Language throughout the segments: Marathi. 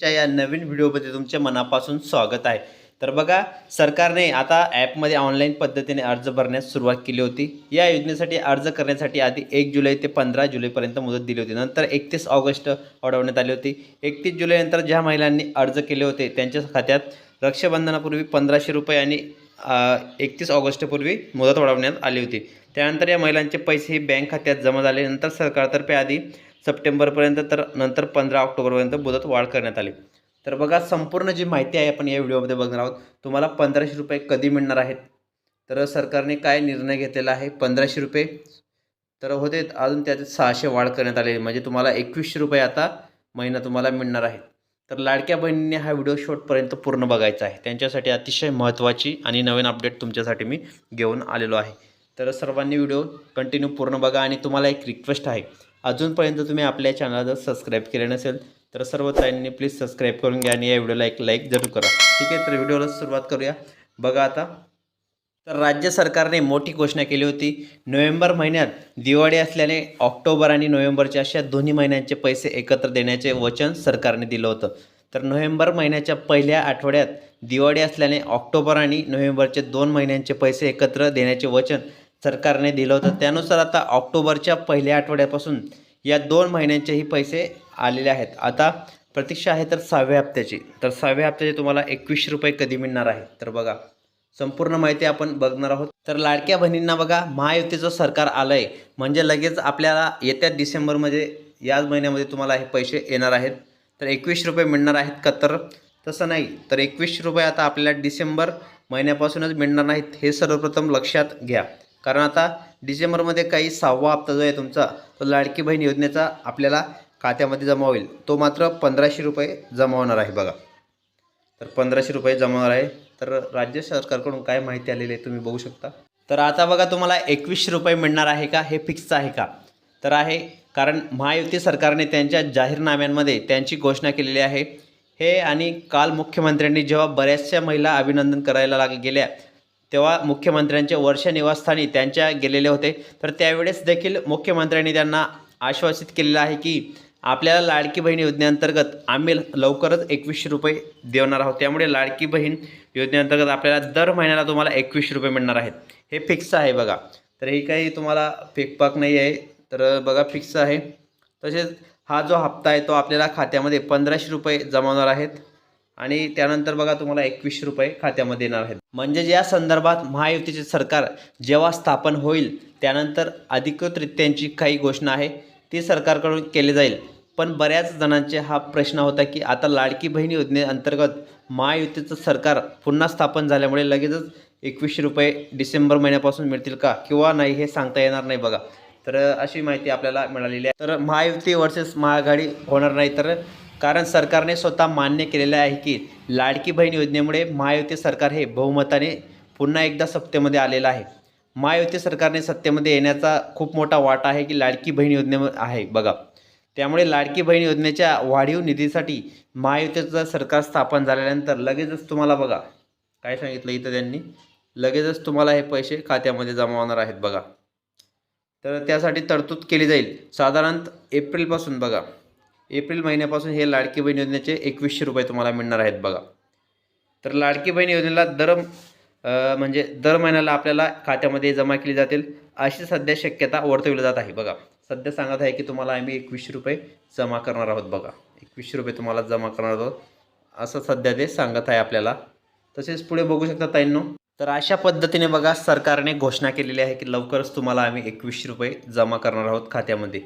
च्या या नवीन व्हिडिओमध्ये तुमचे मनापासून स्वागत आहे. तर बघा सरकारने आता ॲपमध्ये ऑनलाईन पद्धतीने अर्ज भरण्यास सुरुवात केली होती. या योजनेसाठी अर्ज करण्यासाठी आधी एक जुलै ते पंधरा जुलैपर्यंत मुदत दिली होती. नंतर एकतीस ऑगस्ट वाढवण्यात आली होती. एकतीस जुलैनंतर ज्या महिलांनी अर्ज केले होते त्यांच्या खात्यात रक्षाबंधनापूर्वी पंधराशे रुपये आणि एकतीस ऑगस्टपूर्वी मुदत वाढवण्यात आली होती. त्यानंतर या महिलांचे पैसे हे बँक खात्यात जमा झाले. नंतर सरकारतर्फे आधी सप्टेंबरपर्यंत तर नंतर पंधरा ऑक्टोबरपर्यंत मुदत वाढ करण्यात आली. तर बघा संपूर्ण जी माहिती आहे आपण या व्हिडिओमध्ये बघणार आहोत तुम्हाला पंधराशे रुपये कधी मिळणार आहेत? तर सरकारने काय निर्णय घेतलेला आहे? पंधराशे रुपये. तर होते अजून त्याचे सहाशे वाढ करण्यात आलेली म्हणजे तुम्हाला एकवीसशे रुपये आता महिना तुम्हाला मिळणार आहे तर लाडक्या बहिणींनी हा व्हिडिओ शॉर्टपर्यंत पूर्ण बघायचा आहे. त्यांच्यासाठी अतिशय महत्त्वाची आणि नवीन अपडेट तुमच्यासाठी मी घेऊन आलेलो आहे. तर सर्वांनी व्हिडिओ कंटिन्यू पूर्ण बघा आणि तुम्हाला एक रिक्वेस्ट आहे अजूनपर्यंत तुम्ही आपल्या चॅनलला जर सबस्क्राईब केले नसेल तर सर्व ताईंनी प्लीज सबस्क्राईब करून घ्या आणि या व्हिडिओला एक लाईक जरूर करा. ठीक आहे? तर व्हिडिओला सुरुवात करूया. बघा आता. तर राज्य सरकारने मोठी घोषणा केली होती. नोव्हेंबर महिन्यात दिवाळी असल्याने ऑक्टोबर आणि नोव्हेंबरच्या अशा दोन्ही महिन्यांचे पैसे एकत्र देण्याचे वचन सरकारने दिलं होतं. तर नोव्हेंबर महिन्याच्या पहिल्या आठवड्यात दिवाळी असल्याने ऑक्टोबर आणि नोव्हेंबरचे दोन महिन्यांचे पैसे एकत्र देण्याचे वचन सरकारने दिलं होतं. त्यानुसार आता ऑक्टोबरच्या पहिल्या आठवड्यापासून या दोन महिन्यांचेही पैसे आलेले आहेत. आता प्रतीक्षा आहे तर सहाव्या हप्त्याची. तर सहाव्या हप्त्याचे तुम्हाला एकवीसशे रुपये कधी मिळणार आहे? तर बघा संपूर्ण माहिती आपण बघणार आहोत. तर लाडक्या बहिणींना बघा महायुतीचं सरकार आलं आहे म्हणजे लगेच आपल्याला येत्या डिसेंबरमध्ये याच महिन्यामध्ये तुम्हाला हे पैसे येणार आहेत. तर एकवीसशे रुपये मिळणार आहेत का तर तसं नाही तर एकवीसशे रुपये आता आपल्याला डिसेंबर महिन्यापासूनच मिळणार नाहीत. हे सर्वप्रथम लक्षात घ्या. कारण आता डिसेंबरमध्ये काही सहावा हप्ता जो आहे तुमचा तो लाडकी बहीण योजनेचा आपल्याला खात्यामध्ये जमा होईल. तो मात्र पंधराशे रुपये जमा होणार आहे बघा. तर पंधराशे रुपये जमा होणार आहे. तर राज्य सरकारकडून काय माहिती आलेली आहे तुम्ही बघू शकता. तर आता बघा तुम्हाला एकवीसशे रुपये मिळणार आहे का? हे फिक्स आहे का? तर आहे कारण महायुती सरकारने त्यांच्या जाहीरनाम्यांमध्ये त्यांची घोषणा केलेली आहे. हे आणि काल मुख्यमंत्र्यांनी जेव्हा बऱ्याचशा महिला अभिनंदन करायला लाग गेल्या तेव्हा मुख्यमंत्र्यांच्या वर्ष निवासस्थानी त्यांच्या गेलेले होते. तर त्यावेळेस देखील मुख्यमंत्र्यांनी त्यांना आश्वासित केलेलं आहे की आपल्याला लाडकी बहीण योजनेअंतर्गत आम्ही लवकरच एकवीसशे रुपये देणार आहोत. त्यामुळे लाडकी बहीण योजनेअंतर्गत आपल्याला दर महिन्याला तुम्हाला एकवीसशे रुपये मिळणार आहेत. हे फिक्स आहे बघा. तर हे काही तुम्हाला फेकपाक नाही आहे. तर बघा फिक्स आहे. तसेच हा जो हप्ता आहे तो आपल्याला खात्यामध्ये पंधराशे रुपये जमावणार आहेत. आणि त्यानंतर बघा तुम्हाला एकवीसशे रुपये खात्यामध्ये येणार आहेत. म्हणजे या संदर्भात महायुतीचे सरकार जेव्हा स्थापन होईल त्यानंतर अधिकृतरित्यांची काही घोषणा आहे ती सरकारकडून केली जाईल. पण बऱ्याच जणांचे हा प्रश्न होता की आता लाडकी बहीण योजनेअंतर्गत महायुतीचं सरकार पुन्हा स्थापन झाल्यामुळे लगेचच एकवीसशे रुपये डिसेंबर महिन्यापासून मिळतील का किंवा नाही हे सांगता येणार नाही बघा. तर अशी माहिती आपल्याला मिळालेली आहे. तर महायुती वर्सेस महाआघाडी होणार नाही तर कारण सरकारने स्वतः मान्य केलेलं आहे की लाडकी बहीण योजनेमुळे महायुती सरकार हे बहुमताने पुन्हा एकदा सत्तेमध्ये आलेलं आहे. महायुती सरकारने सत्तेमध्ये येण्याचा खूप मोठा वाटा आहे की लाडकी बहीण योजने आहे बघा. त्यामुळे लाडकी बहीण योजनेच्या वाढीव निधीसाठी महायुतीचं सरकार स्थापन झाल्यानंतर लगेचच तुम्हाला बघा काय सांगितलं इथं त्यांनी? लगेचच तुम्हाला हे पैसे खात्यामध्ये जमा होणार आहेत बघा. तर त्यासाठी तरतूद केली जाईल. साधारणतः एप्रिलपासून बघा. एप्रिल महिन्यापासून हे लाडकी बहीण योजनेचे एकवीसशे रुपये तुम्हाला मिळणार आहेत बघा. तर लाडकी बहीण योजनेला दर म्हणजे दर महिन्याला आपल्याला खात्यामध्ये जमा केली जातील. अशी सध्या शक्यता वर्तवली जात आहे बघा. सध्या सांगत आहे की तुम्हाला आम्ही एकवीसशे रुपये जमा करणार आहोत बघा. एकवीसशे रुपये तुम्हाला जमा करणार आहोत. असं सध्या ते सांगत आहे आपल्याला. तसेच पुढे बघू शकता ताईंनो. तर अशा पद्धतीने बघा सरकारने घोषणा केलेली आहे की लवकरच तुम्हाला आम्ही एकवीसशे रुपये जमा करणार आहोत खात्यामध्ये.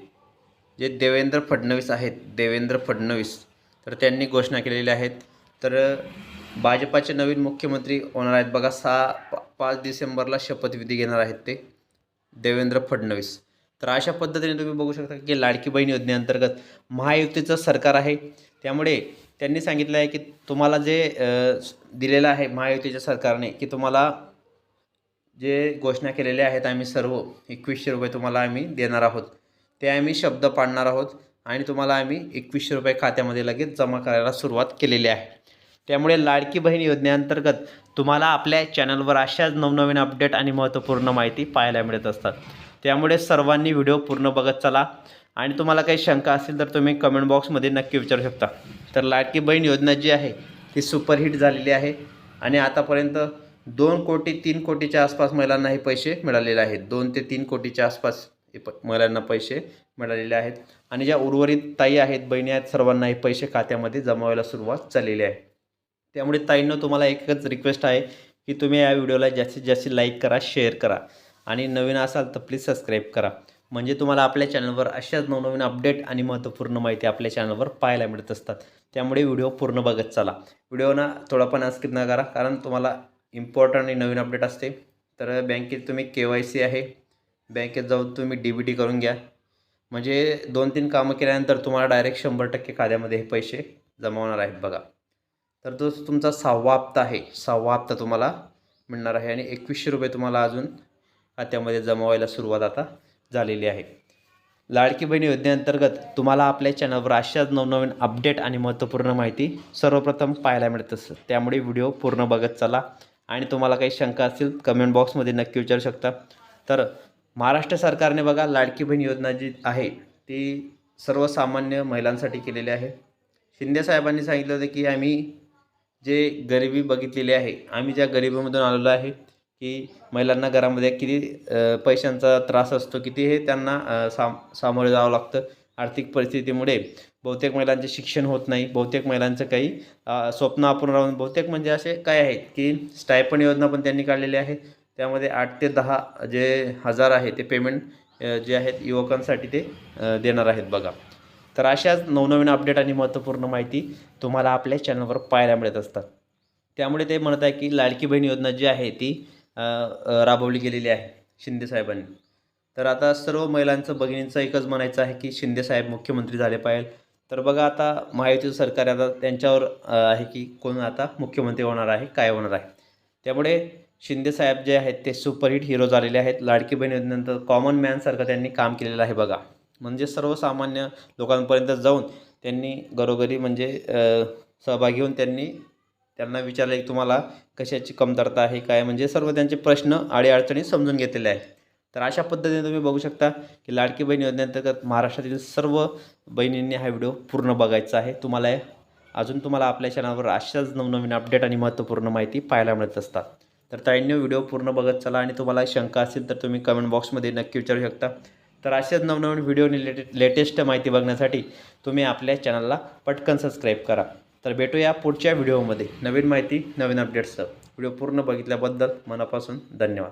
जे देवेंद्र फडणवीस आहेत देवेंद्र फडणवीस तर त्यांनी घोषणा केलेल्या आहेत. तर भाजपाचे नवीन मुख्यमंत्री होणार आहेत बघा सहा पा पाच डिसेंबरला शपथविधी घेणार आहेत ते देवेंद्र फडणवीस. तर अशा पद्धतीने तुम्ही बघू शकता की लाडकी बहीण योजनेअंतर्गत महायुतीचं सरकार आहे. त्यामुळे त्यांनी सांगितलं आहे की तुम्हाला जे दिलेलं आहे महायुतीच्या सरकारने की तुम्हाला जे घोषणा केलेल्या आहेत आम्ही सर्व एकवीसशे रुपये तुम्हाला आम्ही देणार आहोत. ते आम्ही शब्द पाडणार आहोत आणि तुम्हाला आम्ही एकवीसशे रुपये खात्यामध्ये लगेच जमा करायला सुरुवात केलेली आहे. त्यामुळे लाडकी बहीण योजनेअंतर्गत तुम्हाला आपल्या चॅनलवर अशाच नवनवीन अपडेट आणि महत्त्वपूर्ण माहिती पाहायला मिळत असतात. त्यामुळे सर्वांनी व्हिडिओ पूर्ण बघत चला. आणि तुम्हाला काही शंका असेल तर तुम्ही कमेंट बॉक्समध्ये नक्की विचारू शकता. तर लाडकी बहीण योजना जी आहे ती सुपरहिट झालेली आहे आणि आतापर्यंत दोन कोटी तीन कोटीच्या आसपास महिलांना हे पैसे मिळालेले आहेत. दोन ते तीन कोटीच्या आसपास प महिलांना पैसे मिळालेले आहेत. आणि ज्या उर्वरित ताई आहेत बहिणी आहेत सर्वांना हे पैसे खात्यामध्ये जमावायला सुरुवात झालेली आहे. त्यामुळे ताईंना तुम्हाला एकच रिक्वेस्ट आहे की तुम्ही या व्हिडिओला जास्तीत जास्त लाईक करा शेअर करा. आणि नवीन असाल तर प्लीज सबस्क्राईब करा. म्हणजे तुम्हाला आपल्या चॅनलवर अशाच नवनवीन अपडेट आणि महत्त्वपूर्ण माहिती आपल्या चॅनलवर पाहायला मिळत असतात. त्यामुळे व्हिडिओ पूर्ण बघत चला. व्हिडिओना थोडा पण स्किप न करा कारण तुम्हाला इम्पॉर्टंट आणि नवीन अपडेट असते. तर बँकेत तुम्ही के वाय सी आहे. बँकेत जाऊन तुम्ही डी बी टी करून घ्या. म्हणजे दोन तीन कामं केल्यानंतर तुम्हाला डायरेक्ट शंभर टक्के खात्यामध्ये हे पैसे जमा होणार आहेत बघा. तर तो तुमचा सहावा हप्ता आहे. सहावा हप्ता तुम्हाला मिळणार आहे आणि एकवीसशे रुपये तुम्हाला अजून खात्यामध्ये जमा व्हायला सुरुवात आता झालेली आहे. लाडकी बहीण योजनेअंतर्गत तुम्हाला आपल्या चॅनलवर अशाच नवनवीन अपडेट आणि महत्त्वपूर्ण माहिती सर्वप्रथम पाहायला मिळत असतं. त्यामुळे व्हिडिओ पूर्ण बघत चला. आणि तुम्हाला काही शंका असतील कमेंट बॉक्समध्ये नक्की विचारू शकता. तर महाराष्ट्र सरकारने बघा लाडकी बहीण योजना जी आहे ती सर्वसामान्य महिलांसाठी केलेली आहे. शिंदे साहेबांनी सांगितलं होतं की आम्ही जे गरिबी बघितलेली आहे आम्ही ज्या गरिबीमधून आलेलो आहे की महिलांना घरामध्ये किती पैशांचा त्रास असतो किती हे त्यांना साम सामोरे जावं लागतं आर्थिक परिस्थितीमुळे. बहुतेक महिलांचे शिक्षण होत नाही बहुतेक महिलांचं काही स्वप्न आपण राहून बहुतेक म्हणजे असे काय आहेत की स्टायपन योजना पण त्यांनी काढलेली आहे. त्यामध्ये आठ ते दहा जे हजार आहे ते पेमेंट जे आहेत युवकांसाठी ते देणार आहेत बघा. तर अशाच नवनवीन अपडेट आणि महत्त्वपूर्ण माहिती तुम्हाला आपल्या चॅनलवर पाहायला मिळत असतात. त्यामुळे ते म्हणत आहे की लाडकी बहीण योजना जी आहे ती राबवली गेलेली आहे शिंदे साहेबांनी. तर आता सर्व महिलांचं भगिनींचं एकच म्हणायचं आहे की शिंदे साहेब मुख्यमंत्री झाले पाहिजे. तर बघा आता महायुतीचं सरकार आता त्यांच्यावर आहे की कोण आता मुख्यमंत्री होणार आहे काय होणार आहे. त्यामुळे शिंदे साहेब जे आहेत ते सुपरहिट हिरो झालेले आहेत. लाडकी बहीण योजनेनंतर कॉमन मॅनसारखं त्यांनी काम केलेलं आहे बघा. म्हणजे सर्वसामान्य लोकांपर्यंत जाऊन त्यांनी घरोघरी म्हणजे सहभागी होऊन त्यांनी त्यांना विचारलं की तुम्हाला कशाची कमतरता आहे काय? म्हणजे सर्व त्यांचे प्रश्न अडीअडचणी समजून घेतलेले आहेत. तर अशा पद्धतीने तुम्ही बघू शकता की लाडकी बहीण योजनेअंतर्गत महाराष्ट्रातील सर्व बहिणींनी हा व्हिडिओ पूर्ण बघायचा आहे. तुम्हाला अजून तुम्हाला आपल्या चॅनलवर अशाच नवनवीन अपडेट आणि महत्त्वपूर्ण माहिती पाहायला मिळत असतात. तर ताईंनी व्हिडिओ पूर्ण बघत चला आणि तुम्हाला शंका असेल तर तुम्ही कमेंट बॉक्समध्ये नक्की विचारू शकता. तर अशाच नवनवीन व्हिडिओ लेटे लेटेस्ट माहिती बघण्यासाठी तुम्ही आपल्या चॅनलला पटकन सबस्क्राईब करा. तर भेटूया पुढच्या व्हिडिओमध्ये नवीन माहिती नवीन अपडेट्सचं व्हिडिओ पूर्ण बघितल्याबद्दल मनापासून धन्यवाद.